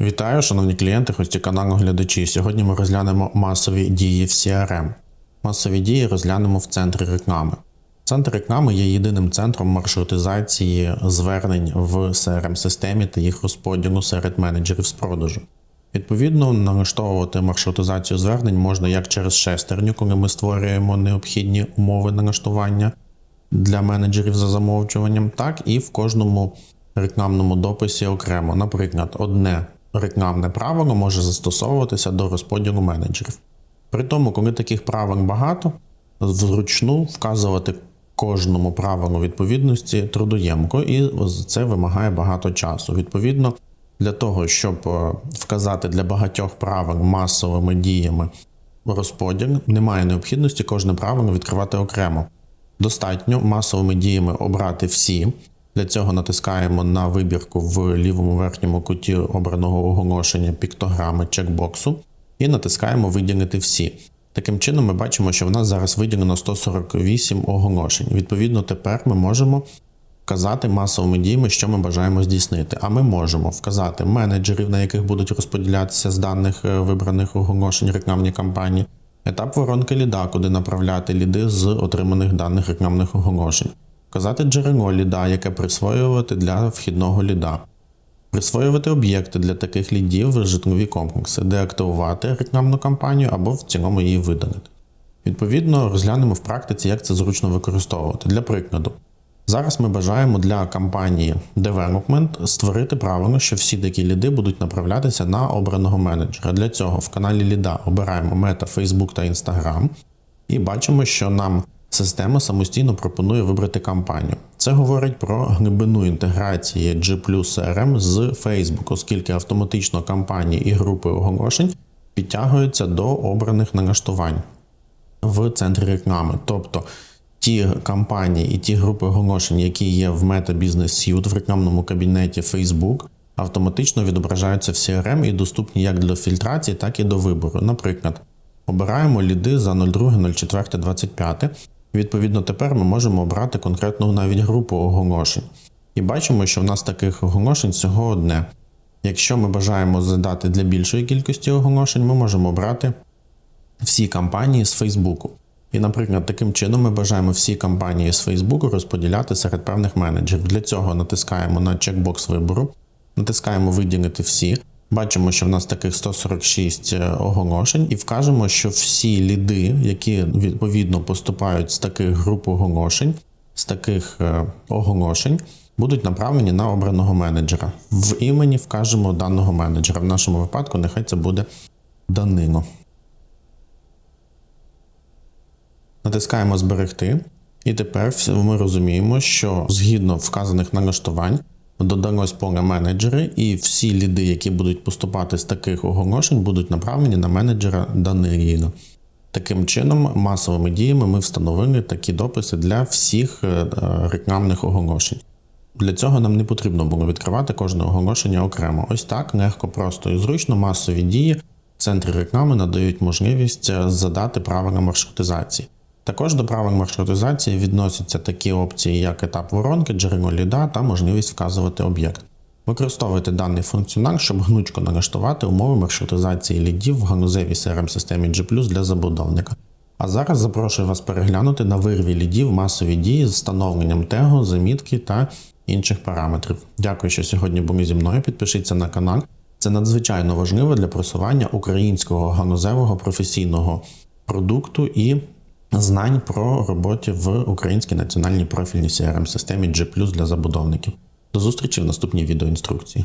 Вітаю, шановні клієнти, гості каналу глядачі. Сьогодні ми розглянемо масові дії в CRM. Масові дії розглянемо в центрі реклами. Центр реклами є єдиним центром маршрутизації звернень в crm системі та їх розподілу серед менеджерів з продажу. Відповідно, налаштовувати маршрутизацію звернень можна як через шестерню, коли ми створюємо необхідні умови налаштування для менеджерів за замовчуванням, так і в кожному рекламному дописі окремо. Наприклад, одне рекламне правило може застосовуватися до розподілу менеджерів. При тому, коли таких правил багато, зручну вказувати кожному правилу відповідності трудоємко, і це вимагає багато часу. Відповідно, для того, щоб е, вказати для багатьох правил масовими діями розподіл, немає необхідності кожне правило відкривати окремо. Достатньо масовими діями обрати всі. Для цього натискаємо на вибірку в лівому верхньому куті обраного оголошення піктограми чекбоксу і натискаємо Виділити всі. Таким чином, ми бачимо, що в нас зараз виділено 148 оголошень. Відповідно, тепер ми можемо вказати масовими діями, що ми бажаємо здійснити. А ми можемо вказати менеджерів, на яких будуть розподілятися з даних е, вибраних оголошень рекламні кампанії, етап воронки ліда, куди направляти ліди з отриманих даних рекламних оголошень, вказати джерело ліда, яке присвоювати для вхідного ліда. Присвоювати об'єкти для таких лідів в житлові комплекси, деактивувати рекламну кампанію або в цілому її видалити. Відповідно, розглянемо в практиці, як це зручно використовувати. Для прикладу, зараз ми бажаємо для кампанії Development створити правило, що всі такі ліди будуть направлятися на обраного менеджера. Для цього в каналі Ліда обираємо Мета, Facebook та Instagram і бачимо, що нам система самостійно пропонує вибрати кампанію. Це говорить про глибину інтеграції G CRM з Facebook, оскільки автоматично кампанії і групи оголошень підтягуються до обраних налаштувань в центрі реклами. Тобто ті кампанії і ті групи оголошень, які є в Meta Business Suite в рекламному кабінеті Facebook, автоматично відображаються в CRM і доступні як для фільтрації, так і до вибору. Наприклад, обираємо ліди за 02, 04, 25. Відповідно, тепер ми можемо обрати конкретну навіть групу оголошень. І бачимо, що в нас таких оголошень всього одне. Якщо ми бажаємо задати для більшої кількості оголошень, ми можемо обрати всі кампанії з Фейсбуку. І, наприклад, таким чином ми бажаємо всі кампанії з Фейсбуку розподіляти серед певних менеджерів. Для цього натискаємо на чекбокс вибору, натискаємо Виділити всі. Бачимо, що в нас таких 146 е, оголошень, і вкажемо, що всі ліди, які відповідно поступають з таких груп оголошень, з таких е, оголошень, будуть направлені на обраного менеджера. В імені вкажемо даного менеджера. В нашому випадку нехай це буде Данило. Натискаємо Зберегти. І тепер ми розуміємо, що згідно вказаних налаштувань додалось поле менеджери, і всі ліди, які будуть поступати з таких оголошень, будуть направлені на менеджера Даниїла. Таким чином, масовими діями ми встановили такі дописи для всіх е, е, рекламних оголошень. Для цього нам не потрібно було відкривати кожне оголошення окремо. Ось так легко, просто і зручно масові дії в центрі реклами надають можливість е, задати правила маршрутизації. Також до правил маршрутизації відносяться такі опції, як етап воронки, джерело ліда та можливість вказувати об'єкт. Використовуйте даний функціонал, щоб гнучко налаштувати умови маршрутизації лідів в ганузевій crm системі G для забудовника. А зараз запрошую вас переглянути на вирві лідів масові дії з встановленням тегу, замітки та інших параметрів. Дякую, що сьогодні були зі мною. Підпишіться на канал. Це надзвичайно важливо для просування українського ганузевого професійного продукту і знань про роботі в українській національній профільній crm системі G для забудовників. До зустрічі в наступній відеоінструкції.